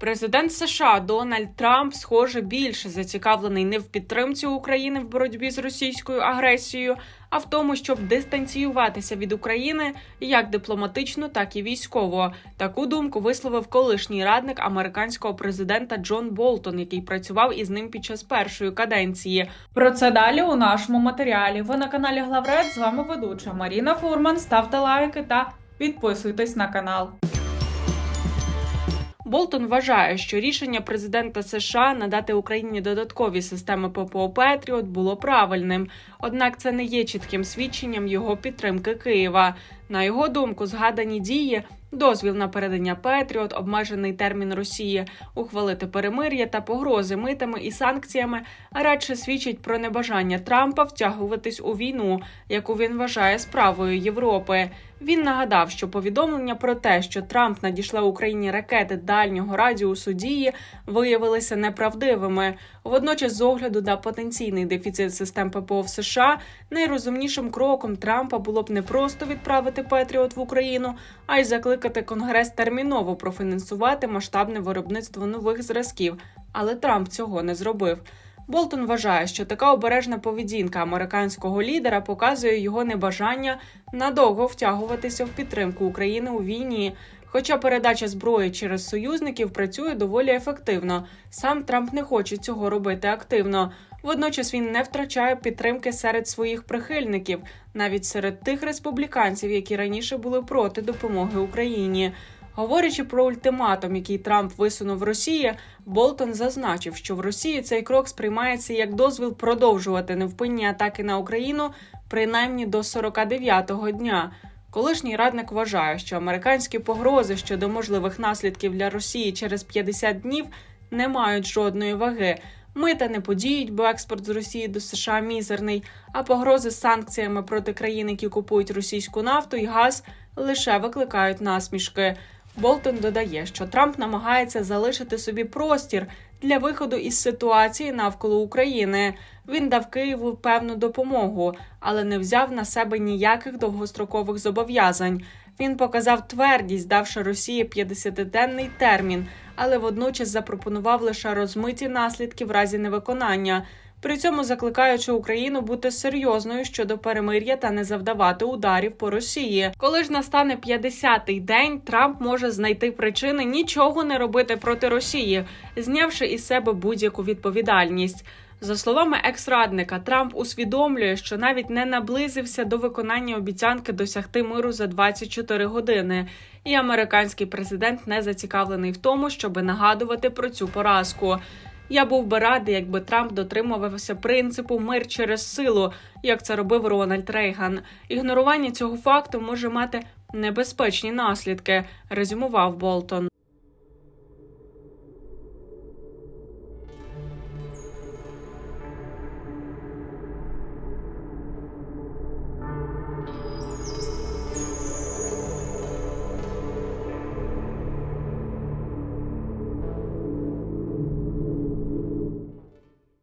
Президент США Дональд Трамп, схоже, більше зацікавлений не в підтримці України в боротьбі з російською агресією, а в тому, щоб дистанціюватися від України як дипломатично, так і військово. Таку думку висловив колишній радник американського президента Джон Болтон, який працював із ним під час першої каденції. Про це далі у нашому матеріалі. Ви на каналі Главред. З вами ведуча Маріна Фурман. Ставте лайки та підписуйтесь на канал. Болтон вважає, що рішення президента США надати Україні додаткові системи ППО Петріот було правильним. Однак це не є чітким свідченням його підтримки Києва. На його думку, згадані дії. Дозвіл на передання Петріот, обмежений термін Росії, ухвалити перемир'я та погрози митами і санкціями радше свідчить про небажання Трампа втягуватись у війну, яку він вважає справою Європи. Він нагадав, що повідомлення про те, що Трамп надійшла Україні ракети дальнього радіусу дії, виявилися неправдивими. Водночас, з огляду на потенційний дефіцит систем ППО в США, найрозумнішим кроком Трампа було б не просто відправити Петріот в Україну, а й закликати Конгрес терміново профінансувати масштабне виробництво нових зразків. Але Трамп цього не зробив. Болтон вважає, що така обережна поведінка американського лідера показує його небажання надовго втягуватися в підтримку України у війні. Хоча передача зброї через союзників працює доволі ефективно. Сам Трамп не хоче цього робити активно. Водночас він не втрачає підтримки серед своїх прихильників, навіть серед тих республіканців, які раніше були проти допомоги Україні. Говорячи про ультиматум, який Трамп висунув Росії, Болтон зазначив, що в Росії цей крок сприймається як дозвіл продовжувати невпинні атаки на Україну принаймні до 49-го дня. Колишній радник вважає, що американські погрози щодо можливих наслідків для Росії через 50 днів не мають жодної ваги. Мита не подіють, бо експорт з Росії до США мізерний, а погрози санкціями проти країн, які купують російську нафту і газ, лише викликають насмішки. Болтон додає, що Трамп намагається залишити собі простір для виходу із ситуації навколо України. Він дав Києву певну допомогу, але не взяв на себе ніяких довгострокових зобов'язань. Він показав твердість, давши Росії 50-денний термін, але водночас запропонував лише розмиті наслідки в разі невиконання. При цьому закликаючи Україну бути серйозною щодо перемир'я та не завдавати ударів по Росії. Коли ж настане 50-й день, Трамп може знайти причини нічого не робити проти Росії, знявши із себе будь-яку відповідальність. За словами екс-радника, Трамп усвідомлює, що навіть не наблизився до виконання обіцянки досягти миру за 24 години, і американський президент не зацікавлений в тому, щоби нагадувати про цю поразку. Я був би радий, якби Трамп дотримувався принципу мир через силу, як це робив Рональд Рейган. Ігнорування цього факту може мати небезпечні наслідки, резюмував Болтон.